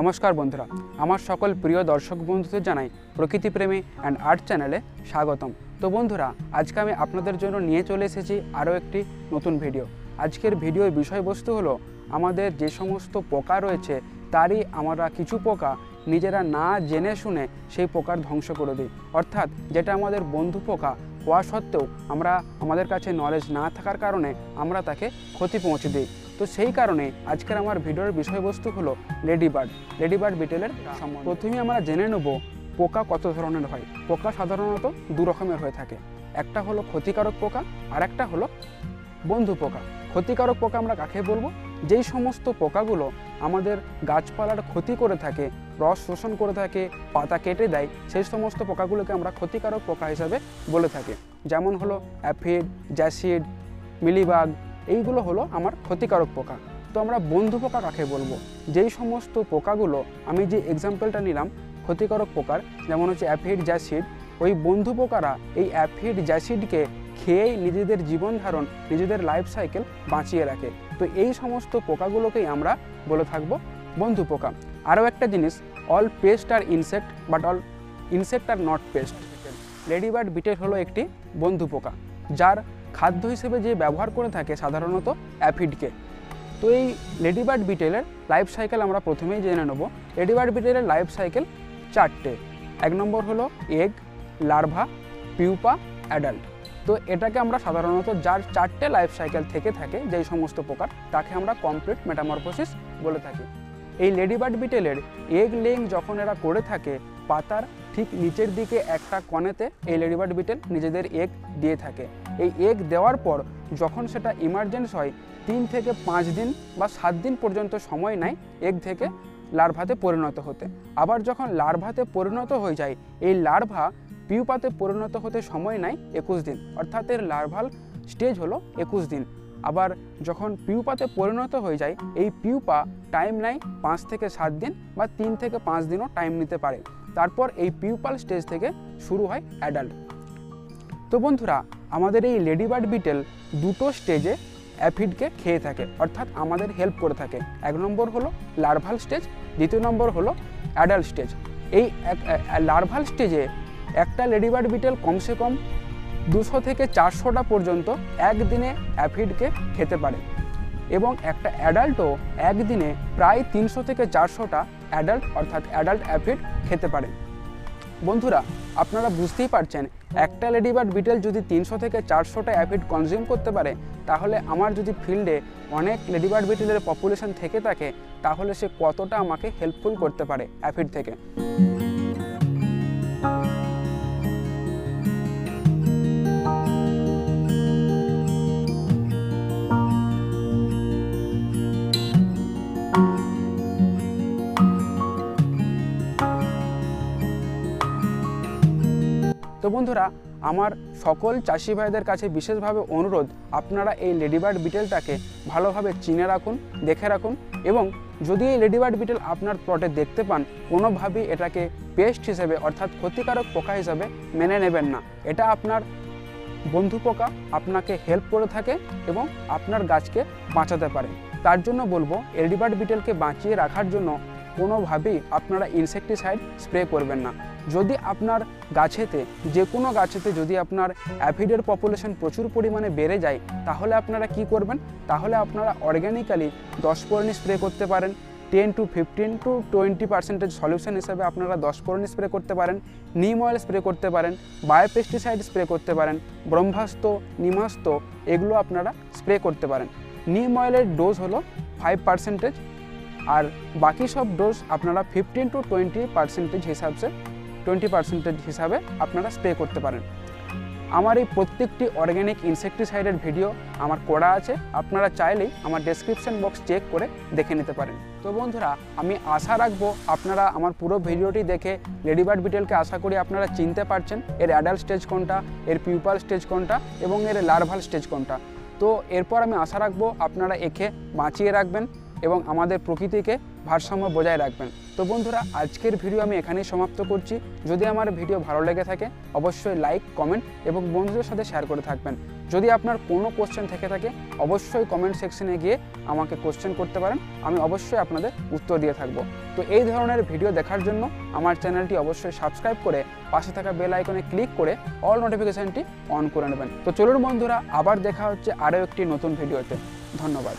নমস্কার বন্ধুরা, আমার সকল প্রিয় দর্শক বন্ধুদের জানাই প্রকৃতিপ্রেমী অ্যান্ড আর্ট চ্যানেলে স্বাগতম। তো বন্ধুরা, আজকে আমি আপনাদের জন্য নিয়ে চলে এসেছি আরও একটি নতুন ভিডিও আজকের ভিডিওর বিষয়বস্তু হলো, আমাদের যে সমস্ত পোকা রয়েছে, তারই আমরা কিছু পোকা নিজেরা না জেনে শুনে সেই পোকার ধ্বংস করে দিই। অর্থাৎ, যেটা আমাদের বন্ধু পোকা, হওয়া সত্ত্বেও আমরা আমাদের কাছে নলেজ না থাকার কারণে আমরা তাকে ক্ষতি পৌঁছে দিই। তো সেই কারণে আজকের আমার ভিডিওর বিষয়বস্তু হলো লেডি বার্ড। লেডি বার্ড বিটেলের সম্বন্ধে। প্রথমে আমরা জেনে নেব পোকা কত ধরনের হয়। পোকা সাধারণত দু রকমের হয়ে থাকে। একটা হলো ক্ষতিকারক পোকা আর একটা হলো বন্ধু পোকা। ক্ষতিকারক পোকা আমরা কাকে বলব? যেই সমস্ত পোকাগুলো আমাদের গাছপালার ক্ষতি করে থাকে রস শোষণ করে থাকে পাতা কেটে দেয় সেই সমস্ত পোকাগুলোকে আমরা ক্ষতিকারক পোকা হিসাবে বলে থাকি। যেমন হলো অ্যাফিড জ্যাসিড মিলিবাগ এইগুলো হলো আমার ক্ষতিকারক পোকা। তো আমরা বন্ধু পোকা কাকে বলব? যেই সমস্ত পোকাগুলো আমি যে এক্সাম্পলটা নিলাম, ক্ষতিকারক পোকার, যেমন হচ্ছে অ্যাফিড জ্যাসিড ওই বন্ধু পোকারা এই অ্যাফিড জ্যাসিডকে খেয়েই নিজেদের জীবন ধারণ, নিজেদের লাইফ সাইকেল বাঁচিয়ে রাখে। তো এই সমস্ত পোকাগুলোকেই আমরা বলে থাকব বন্ধু পোকা। আরও একটা জিনিস all pest are insect but all insect are not pest ladybird beetle হলো একটি বন্ধু পোকা, যার খাদ্য হিসেবে যে ব্যবহার করে থাকে সাধারণত অ্যাফিডকে। তো এই লেডিবার্ড বিটেলের লাইফ সাইকেল আমরা প্রথমেই জেনে নেব। লেডিবার্ড বিটেলের লাইফ সাইকেল চারটে। এক নম্বর হলো এগ, লার্ভা, পিউপা, অ্যাডাল্ট। তো এটাকে আমরা সাধারণত যার চারটে লাইফ সাইকেল থেকে থাকে, যেই সমস্ত প্রকার, তাকে আমরা কমপ্লিট মেটামরফোসিস বলে থাকি। এই লেডিবার্ড বিটেলের এগ লেং যখন এরা করে থাকে, পাতার ঠিক নিচের দিকে একটা কণেতে এই লেডিবার্ড বিটেল নিজেদের এগ দিয়ে থাকে। এই এগ দেওয়ার পর যখন সেটা ইমার্জেন্স হয়, তিন থেকে পাঁচ দিন বা সাত দিন পর্যন্ত সময় নেয় এগ থেকে লার্ভাতে পরিণত হতে। আবার যখন লার্ভাতে পরিণত হয়ে যায়, এই লার্ভা পিউপাতে পরিণত হতে সময় নেয় একুশ দিন। অর্থাৎ এর লার্ভাল স্টেজ হলো একুশ দিন। আবার যখন পিউপাতে পরিণত হয়ে যায়, এই পিউপা টাইম নেয় পাঁচ থেকে সাত দিন বা তিন থেকে পাঁচ দিনও টাইম নিতে পারে। তারপর এই পিউপাল স্টেজ থেকে শুরু হয় অ্যাডাল্ট তো বন্ধুরা, আমাদের এই লেডিবার্ড বিটেল দুটো স্টেজে অ্যাফিডকে খেয়ে থাকে, অর্থাৎ আমাদের হেল্প করে থাকে। এক নম্বর হলো লার্ভাল স্টেজ দ্বিতীয় নম্বর হলো অ্যাডাল্ট স্টেজ এই লার্ভাল স্টেজে একটা লেডিবার্ড বিটেল কমসে কম দুশো থেকে চারশোটা পর্যন্ত একদিনে অ্যাফিডকে খেতে পারে এবং একটা অ্যাডাল্টও একদিনে প্রায় তিনশো থেকে চারশোটা অ্যাডাল্ট অর্থাৎ অ্যাডাল্ট অ্যাফিড খেতে পারে। বন্ধুরা, আপনারা বুঝতেই পারছেন, একটা লেডিবার্ড বিটেল যদি তিনশো থেকে চারশোটা অ্যাফিড কনজিউম করতে পারে, তাহলে আমার যদি ফিল্ডে অনেক লেডিবার্ড বিটেলের পপুলেশন থেকে থাকে, তাহলে সে কতটা আমাকে হেল্পফুল করতে পারে অ্যাফিড থেকে? তো বন্ধুরা, আমার সকল চাষি ভাইদের কাছে বিশেষভাবে অনুরোধ, আপনারা এই লেডিবার্ড বিটেলটাকে ভালোভাবে চিনে রাখুন, দেখে রাখুন এবং যদি এই লেডিবার্ড বিটেল আপনার প্লটে দেখতে পান, কোনোভাবেই এটাকে পেস্ট হিসেবে অর্থাৎ ক্ষতিকারক পোকা হিসাবে মেনে নেবেন না। এটা আপনার বন্ধু পোকা আপনাকে হেল্প করে থাকে এবং আপনার গাছকে বাঁচাতে পারে। তার জন্য বলব, লেডিবার্ড বিটেলকে বাঁচিয়ে রাখার জন্য কোনোভাবেই আপনারা ইনসেকটিসাইড স্প্রে করবেন না। যদি আপনার গাছেতে যে কোনো গাছেতে যদি আপনার অ্যাফিডের পপুলেশন প্রচুর পরিমাণে বেড়ে যায়, তাহলে আপনারা কি করবেন? তাহলে আপনারা অর্গ্যানিক্যালি দশ পরনি স্প্রে করতে পারেন। Ten to fifteen to twenty percentage solution হিসেবে আপনারা দশ পরনি স্প্রে করতে পারেন। নিম অয়েল স্প্রে করতে পারেন। বায়োপেস্টিসাইড স্প্রে করতে পারেন। ব্রহ্মাস্ত্র, নিমাস্ত্র, এগুলো আপনারা স্প্রে করতে পারেন। নিম অয়েলের ডোজ হলো ফাইভ পার্সেন্টেজ। আর বাকি সব ডোজ আপনারা ফিফটিন টু টোয়েন্টি পার্সেন্টেজ হিসাবে টোয়েন্টি পার্সেন্টেজ হিসাবে আপনারা স্প্রে করতে পারেন। আমার এই প্রত্যেকটি অর্গ্যানিক ইনসেকটিসাইডের ভিডিও আমার করা আছে, আপনারা চাইলেই আমার ডেসক্রিপশন বক্স চেক করে দেখে নিতে পারেন। তো বন্ধুরা, আমি আশা রাখব আপনারা আমার পুরো ভিডিওটি দেখে লেডিবার্ড বিটেলকে আশা করি আপনারা চিনতে পারছেন, এর অ্যাডাল্ট স্টেজ কোনটা, এর পিউপাল স্টেজ কোনটা এবং এর লার্ভাল স্টেজ কোনটা। তো এরপর আমি আশা রাখব আপনারা একে বাঁচিয়ে রাখবেন এবং আমাদের প্রকৃতিকে ভারসাম্য বজায় রাখবেন। তো বন্ধুরা, আজকের ভিডিও আমি এখানেই সমাপ্ত করছি। যদি আমার ভিডিও ভালো লেগে থাকে, অবশ্যই লাইক কমেন্ট এবং বন্ধুদের সাথে শেয়ার করে থাকবেন। যদি আপনার কোনো কোশ্চেন থেকে থাকে, অবশ্যই কমেন্ট সেকশনে গিয়ে আমাকে কোশ্চেন করতে পারেন। আমি অবশ্যই আপনাদের উত্তর দিয়ে থাকব। তো এই ধরনের ভিডিও দেখার জন্য আমার চ্যানেলটি অবশ্যই সাবস্ক্রাইব করে পাশে থাকা বেল আইকনে ক্লিক করে অল নোটিফিকেশানটি অন করে নেবেন। তো চলুন বন্ধুরা, আবার দেখা হচ্ছে আরও একটি নতুন ভিডিওতে। ধন্যবাদ।